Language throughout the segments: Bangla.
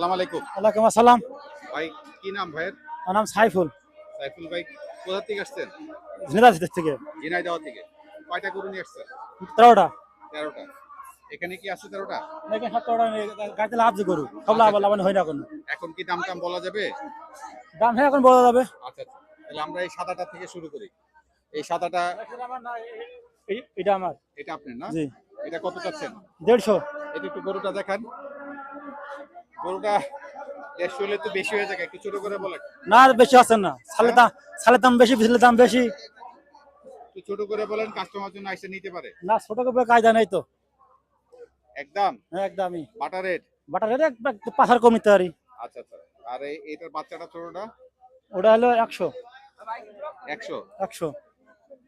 সালাম আলাইকুম। ওয়ালাইকুম আসসালাম। ভাই কি নাম ভাইয়ের? আমার নাম সাইফুল। সাইফুল ভাই কোথা থেকে আসছেন? ঝিনাইদহ থেকে। ঝিনাইদহ থেকে। কয়টা গরু নিয়ে আসছেন? তেরোটা। তেরোটা। এখানে কি আছে তেরোটা? নাকি সতেরোটা গাড়িতে লাভ যে গরু। সব লাভ লাভানি হয় না কোনো এখন কি দাম টাম বলা যাবে? দাম হ্যাঁ এখন বলা যাবে। আচ্ছা আচ্ছা। তাহলে আমরা এই সাদাটা থেকে শুরু করি। এই সাদাটা এই- এটা আমার। এটা আপনার না? জি। এটা কত চাচ্ছেন? দেড়শো। এটা একটু গরুটা দেখান। গরুটা দেড়শো হলে তো বেশি হয়ে যায় একটু ছোট করে বলেন। না আর বেশি আছে না। সালের দাম সালের দাম বেশি বিচলের দাম বেশি। একটু ছোট করে বলেন কাস্টমার জন্য এসে নিতে পারে। না ছোট করে কায়দা নেই তো। একদম? হ্যাঁ একদমই। Butter rate? বাটার রেট একটু পাথার কমিতে পারি আচ্ছা আচ্ছা। আর এটার বাচ্চাটা ছোটটা? ওটা হলো একশো। একশো? একশো।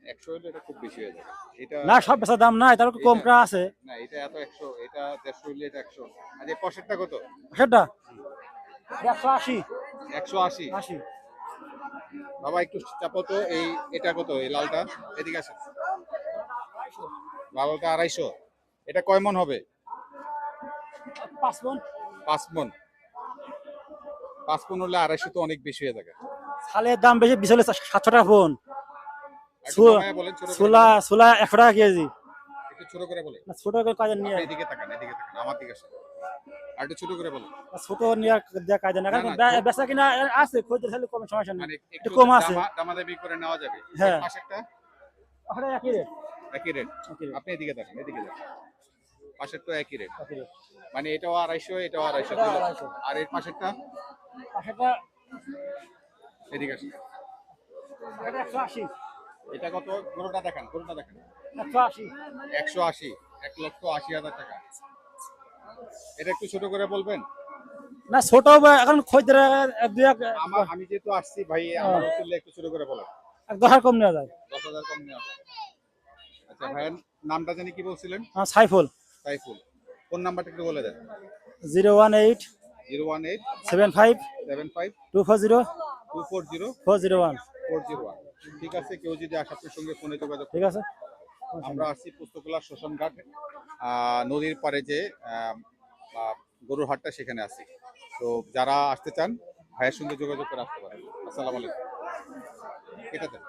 একশো হলে এটা খুব বেশি হয়ে যাবে। এটা না সব বেচার দাম নাই তার একটু কমটা আছে। না এটা এত একশো এটা দেড়শো হলে এটা একশো। আর এই পশেরটা কত? সেটা একশো আশি। একশো আশি। আশি। বাবা একটু চাপো তো এই এটা কত এই লালটা? এদিকে লালটা আড়াইশো। এটা কয় মন হবে? পাঁচ মন। পাঁচ মন। পাঁচ মন হলে আড়াইশো তো অনেক বেশি হয়ে থাকে সালের দাম বেশি সাতশো টাকা ফোন একটু সু- কমায় বলেন ছোট করে ছোলা ছোলা একশো টাকা কেজি। ছোট করে বলেন। ছোট করে কাজে নিয়ে এদিকে তাকান এদিকে তাকান আমার দিকে আর ছোট করে বলেন। ছোট নিয়ে দেওয়া কাজে না কারণ বেচা কিনা আছে খদ্দের থাকলে কম সমস্যা নেই। মানে একটু একটু কম আছে। দামা- দামাদামি করে নেওয়া যাবে। হ্যাঁ। পাশেরটা একই রেট। একই রেট। আপনি এদিকে দেখেন এদিকে দেখেন। পাশের তো একই রেট। একই রেট। মানে এটাও আড়াইশো এটাও আড়াইশো। আর এর পাশেরটা? পাশেরটা এদিকে আসেন। এটা একশো আশি। এটা কত? গরুটা দেখান গরুটা দেখান। একশো আশি। একশো আশি এক লক্ষ আশি হাজার টাকা। এটা একটু ছোট করে বলবেন? না ছোট এখন এক আমার আমি যেহেতু আসছি ভাই আমার একটু ছোট করে বলেন। দশ হাজার কম নেওয়া যায়। দশ হাজার কম নেওয়া হবে। আচ্ছা ভাইয়ের নামটা জানি কি বলছিলেন? আমার সাইফুল। সাইফুল। ফোন নাম্বারটা একটু বলে দেন। Zero one eight zero one eight seven five seven five two four zero two four zero four zero one. Four zero one. ঠিক আছে কেউ যদি আসে আপনার সঙ্গে ফোনে যোগাযোগ ঠিক আছে। আমরা আসছি পুস্তকলা শ্মশানঘাট আহ, নদীর পারে যে গরুর হাটটা সেখানে আছি তো যারা আসতে চান ভাইয়ের সঙ্গে যোগাযোগ করে আসতে পারেন। আসসালামু আলাইকুম। ঠিক দেন।